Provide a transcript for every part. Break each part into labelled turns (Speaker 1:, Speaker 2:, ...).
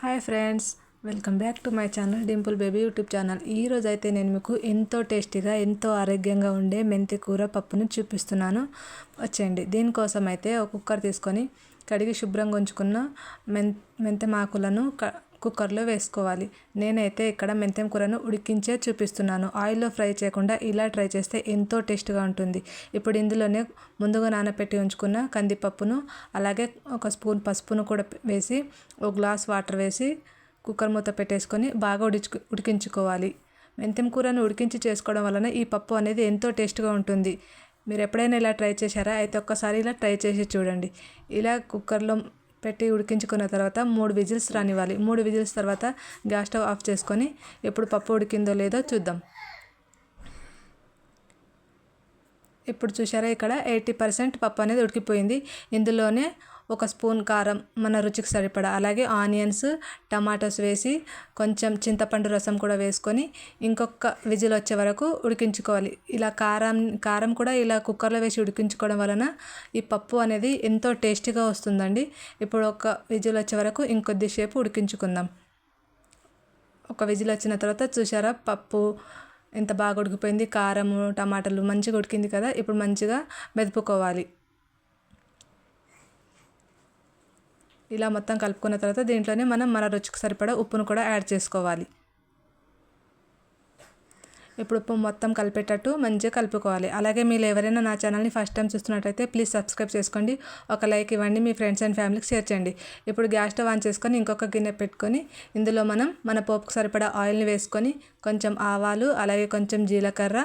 Speaker 1: Hi friends welcome back to my channel Dimple baby YouTube channel. ఈరోజు అయితే నేను మీకు ఎంతో టేస్టీగా ఎంతో ఆరోగ్యంగా ఉండే మెంతి కూర పప్పును చూపిస్తున్నాను. వచ్చేయండి. దీనికోసం అయితే ఒక కుక్కర్ తీసుకొని కడిగి శుభ్రంగా ఉంచుకున్న మెం మెంతమాకులను క కుక్కర్లో వేసుకోవాలి. నేనైతే ఇక్కడ మెంతెం కూరను ఉడికించే చూపిస్తున్నాను. ఆయిల్లో ఫ్రై చేయకుండా ఇలా ట్రై చేస్తే ఎంతో టేస్ట్గా ఉంటుంది. ఇప్పుడు ఇందులోనే ముందుగా నానబెట్టి ఉంచుకున్న కందిపప్పును అలాగే ఒక స్పూన్ పసుపును కూడా వేసి ఒక గ్లాస్ వాటర్ వేసి కుక్కర్ మూత పెట్టేసుకొని బాగా ఉడిచు ఉడికించుకోవాలి. మెంతెం కూరను ఉడికించి చేసుకోవడం వలన ఈ పప్పు అనేది ఎంతో టేస్ట్గా ఉంటుంది. మీరు ఎప్పుడైనా ఇలా ట్రై చేశారా? అయితే ఒక్కసారి ఇలా ట్రై చేసి చూడండి. ఇలా కుక్కర్లో పెట్టి ఉడికించుకున్న తర్వాత మూడు విజిల్స్ రానివ్వాలి. మూడు విజిల్స్ తర్వాత గ్యాస్ స్టవ్ ఆఫ్ చేసుకొని ఎప్పుడు పప్పు ఉడికిందో లేదో చూద్దాం. ఇప్పుడు చూసారా ఇక్కడ ఎయిటీ పర్సెంట్ పప్పు అనేది ఉడికిపోయింది. ఇందులోనే ఒక స్పూన్ కారం మన రుచికి సరిపడా. అలాగే ఆనియన్స్ టమాటోస్ వేసి కొంచెం చింతపండు రసం కూడా వేసుకొని ఇంకొక విజిల్ వచ్చే వరకు ఉడికించుకోవాలి. ఇలా కారం కారం కూడా ఇలా కుక్కర్లో వేసి ఉడికించుకోవడం వలన ఈ పప్పు అనేది ఎంతో టేస్టీగా వస్తుందండి. ఇప్పుడు ఒక విజిల్ వచ్చే వరకు ఇంకొద్దిసేపు ఉడికించుకుందాం. ఒక విజిల్ వచ్చిన తర్వాత చూసారా పప్పు ఎంత బాగా ఉడికిపోయింది. కారము టమాటాలు మంచిగా ఉడికింది కదా. ఇప్పుడు మంచిగా మెదుపుకోవాలి. ఇలా మొత్తం కలుపుకున్న తర్వాత దీంట్లోనే మనం మన రుచికి సరిపడా ఉప్పును కూడా యాడ్ చేసుకోవాలి. ఇప్పుడు ఉప్పు మొత్తం కలిపేటట్టు మంచిగా కలుపుకోవాలి. అలాగే మీరు ఎవరైనా నా ఛానల్ని ఫస్ట్ టైం చూస్తున్నట్టయితే ప్లీజ్ సబ్స్క్రైబ్ చేసుకోండి. ఒక లైక్ ఇవ్వండి మీ ఫ్రెండ్స్ అండ్ ఫ్యామిలీకి షేర్ చేయండి. ఇప్పుడు గ్యాస్ స్టవ్ ఆన్ చేసుకొని ఇంకొక గిన్నె పెట్టుకొని ఇందులో మనం మన పోపుకు సరిపడా ఆయిల్ని వేసుకొని కొంచెం ఆవాలు అలాగే కొంచెం జీలకర్ర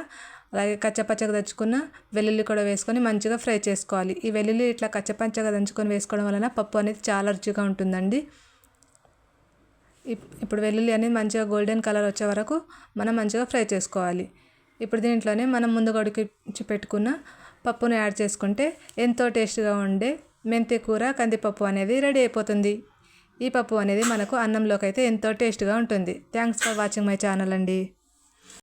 Speaker 1: అలాగే కచ్చపచ్చగా దంచుకున్న వెల్లుల్లి కూడా వేసుకొని మంచిగా ఫ్రై చేసుకోవాలి. ఈ వెల్లుల్లి ఇట్లా కచ్చపచ్చగా దంచుకొని వేసుకోవడం వలన పప్పు అనేది చాలా రుచిగా ఉంటుందండి. ఇప్పుడు వెల్లుల్లి అనేది మంచిగా గోల్డెన్ కలర్ వచ్చే వరకు మనం మంచిగా ఫ్రై చేసుకోవాలి. ఇప్పుడు దీంట్లోనే మనం ముందుగా ఉడికించి పెట్టుకున్న పప్పును యాడ్ చేసుకుంటే ఎంతో టేస్ట్గా ఉండే మెంతి కూర కందిపప్పు అనేది రెడీ అయిపోతుంది. ఈ పప్పు అనేది మనకు అన్నంలోకి అయితే ఎంతో టేస్ట్గా ఉంటుంది. Thanks for watching my channel అండి.